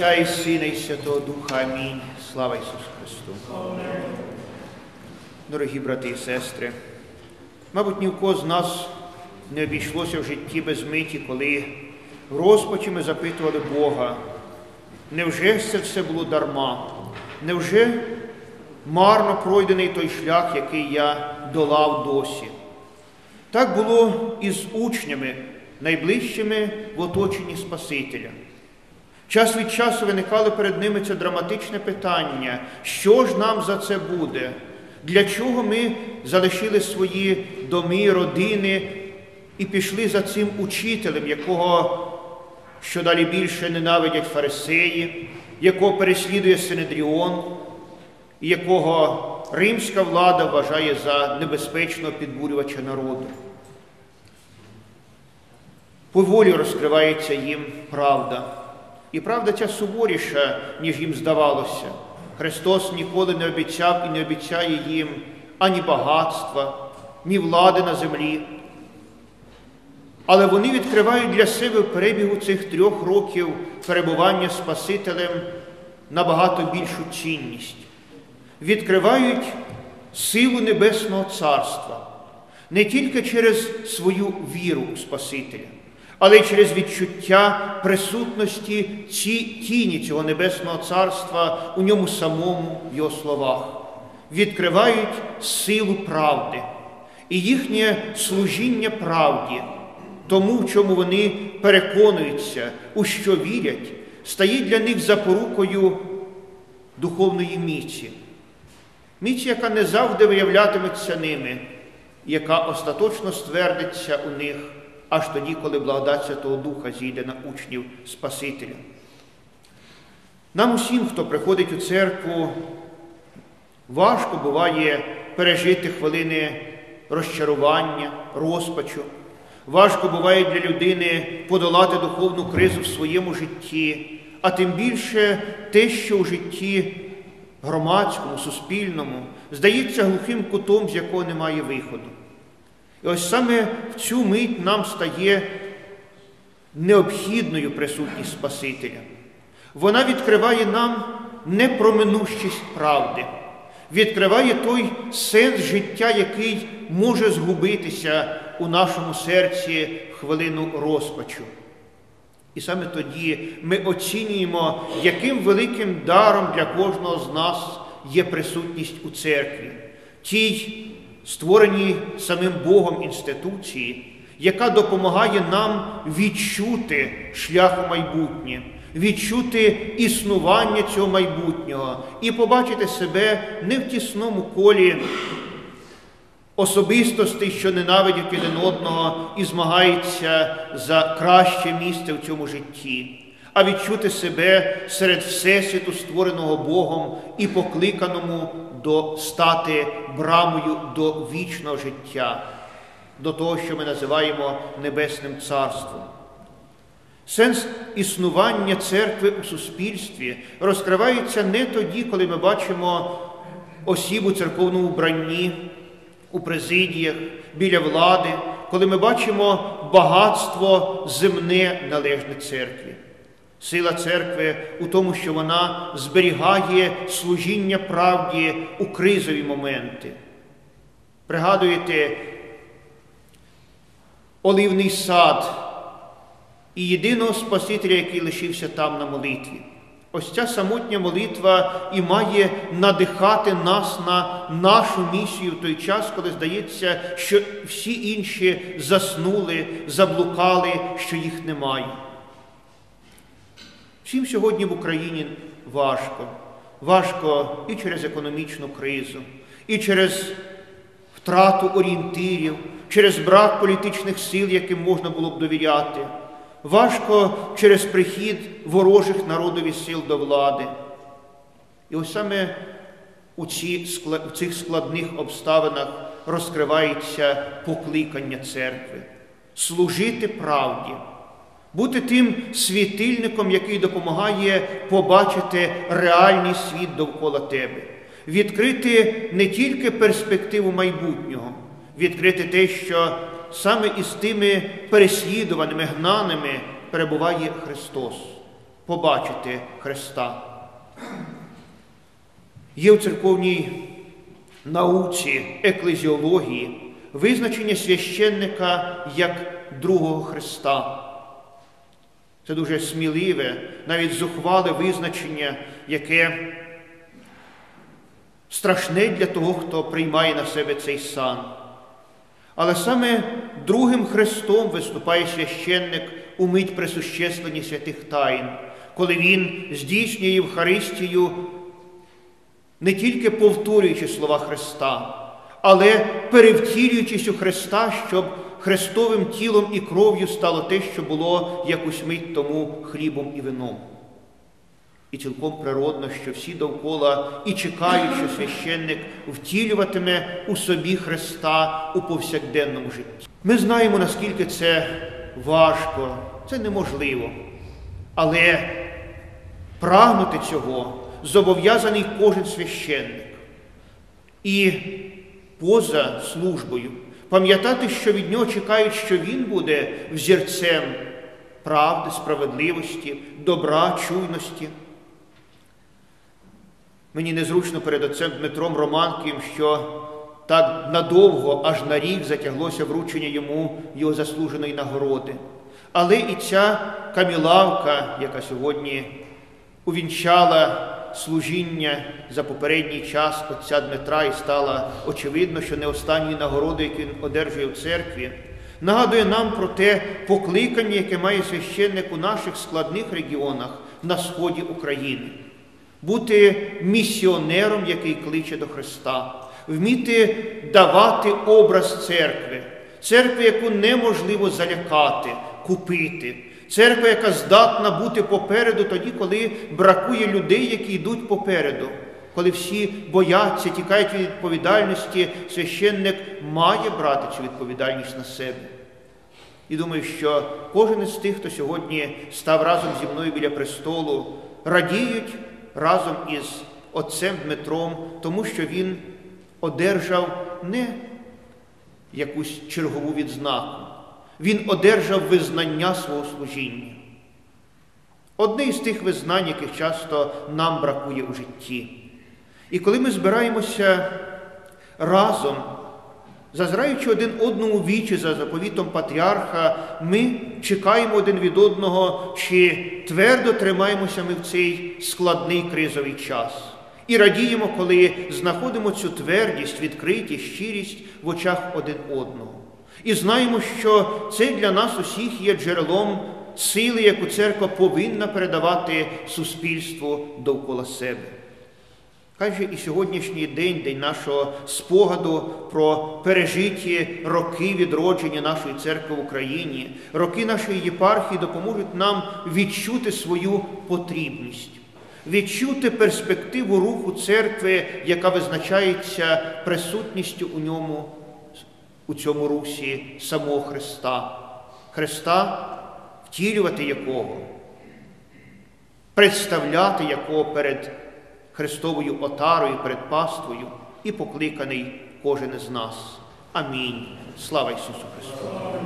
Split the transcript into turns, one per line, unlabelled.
Отця і Сина, і Святого Духа. Амінь. Слава Ісусу Христу. Дорогі брати і сестри, мабуть, ні в кого з нас не обійшлося в житті без миті, коли розпачі ми запитували Бога, невже це все було дарма? Невже марно пройдений той шлях, який я долав досі? Так було і з учнями, найближчими в оточенні Спасителя. Час від часу виникало перед ними це драматичне питання, що ж нам за це буде? Для чого ми залишили свої доми, родини і пішли за цим учителем, якого що далі більше ненавидять фарисеї, якого переслідує Синедріон, і якого римська влада вважає за небезпечного підбурювача народу? Поволі розкривається їм правда. І правда ця суворіша, ніж їм здавалося. Христос ніколи не обіцяв і не обіцяє їм ані багатства, ні влади на землі. Але вони відкривають для себе в перебігу цих трьох років перебування Спасителем набагато більшу цінність. Відкривають силу Небесного Царства не тільки через свою віру у Спасителя але й через відчуття присутності ці тіні цього Небесного Царства у ньому самому в його словах, відкривають силу правди і їхнє служіння правді, тому, в чому вони переконуються, у що вірять, стає для них запорукою духовної міці. Міці, яка не завжди виявлятиметься ними, яка остаточно ствердиться у них аж тоді, коли благодать Святого Духа зійде на учнів Спасителя. Нам усім, хто приходить у церкву, важко буває пережити хвилини розчарування, розпачу. Важко буває для людини подолати духовну кризу в своєму житті, а тим більше те, що у житті громадському, суспільному здається глухим кутом, з якого немає виходу. І ось саме в цю мить нам стає необхідною присутність Спасителя. Вона відкриває нам непроминущість правди, відкриває той сенс життя, який може згубитися у нашому серці хвилину розпачу. І саме тоді ми оцінюємо, яким великим даром для кожного з нас є присутність у церкві, тій створеній самим Богом інституції, яка допомагає нам відчути шлях у майбутнє, відчути існування цього майбутнього і побачити себе не в тісному колі особистостей, що ненавидять один одного і змагаються за краще місце в цьому житті. А відчути себе серед Всесвіту, створеного Богом і покликаному до стати брамою до вічного життя, до того, що ми називаємо Небесним Царством. Сенс існування церкви у суспільстві розкривається не тоді, коли ми бачимо осіб у церковному вбранні, у президіях, біля влади, коли ми бачимо багатство земне належне церкві. Сила церкви у тому, що вона зберігає служіння правді у кризові моменти. Пригадуєте оливний сад і єдиного Спасителя, який лишився там на молитві. Ось ця самотня молитва і має надихати нас на нашу місію в той час, коли здається, що всі інші заснули, заблукали, що їх немає. Всім сьогодні в Україні важко. Важко і через економічну кризу, і через втрату орієнтирів, через брак політичних сил, яким можна було б довіряти. Важко через прихід ворожих народові сил до влади. І ось саме у, цих складних обставинах розкривається покликання церкви служити правді бути тим світильником, який допомагає побачити реальний світ довкола тебе, відкрити не тільки перспективу майбутнього, відкрити те, що саме із тими переслідуваними, гнаними перебуває Христос, побачити Христа. Є в церковній науці, еклезіології визначення священника як другого Христа. Це дуже сміливе, навіть зухвале визначення, яке страшне для того, хто приймає на себе цей сан. Але саме другим Христом виступає священник у мить присуществлення святих тайн, коли Він здійснює Євхаристію, не тільки повторюючи слова Христа, але перевтілюючись у Христа, щоб Христовим тілом і кров'ю стало те, що було якусь мить тому хлібом і вином. І цілком природно, що всі довкола і чекають, що священник втілюватиме у собі Христа у повсякденному житті. Ми знаємо, наскільки це важко, це неможливо. Але прагнути цього зобов'язаний кожен священник. І поза службою пам'ятати, що від нього чекають, що він буде взірцем правди, справедливості, добра, чуйності. Мені незручно перед отцем Дмитром Романким, що так надовго, аж на рік затяглося вручення йому його заслуженої нагороди. Але і ця камілавка, яка сьогодні увінчала служіння за попередній час отця Дмитра і стала очевидно, що не останньою нагородою, яку він одержує в церкві, нагадує нам про те покликання, яке має священник у наших складних регіонах на сході України. Бути місіонером, який кличе до Христа, вміти давати образ церкви, церкви, яку неможливо залякати, купити. Церква, яка здатна бути попереду тоді, коли бракує людей, які йдуть попереду. Коли всі бояться, тікають від відповідальності, священник має брати цю відповідальність на себе. І думаю, що кожен із тих, хто сьогодні став разом зі мною біля престолу, радіють разом із отцем Дмитром, тому що він одержав не якусь чергову відзнаку, він одержав визнання свого служіння. Одне із тих визнань, яких часто нам бракує у житті. І коли ми збираємося разом, зазираючи один одному вічі за заповітом патріарха, ми чекаємо один від одного, чи твердо тримаємося ми в цей складний кризовий час. І радіємо, коли знаходимо цю твердість, відкритість, щирість в очах один одного. І знаємо, що це для нас усіх є джерелом сили, яку церква повинна передавати суспільству довкола себе. Хай і сьогоднішній день, день нашого спогаду про пережиті роки відродження нашої церкви в Україні, роки нашої єпархії допоможуть нам відчути свою потрібність, відчути перспективу руху церкви, яка визначається присутністю у ньому, у цьому русі самого Христа, Христа, втілювати якого, представляти якого перед. Христовою отарою перед паствою і покликаний кожен із нас. Амінь. Слава Ісусу Христу!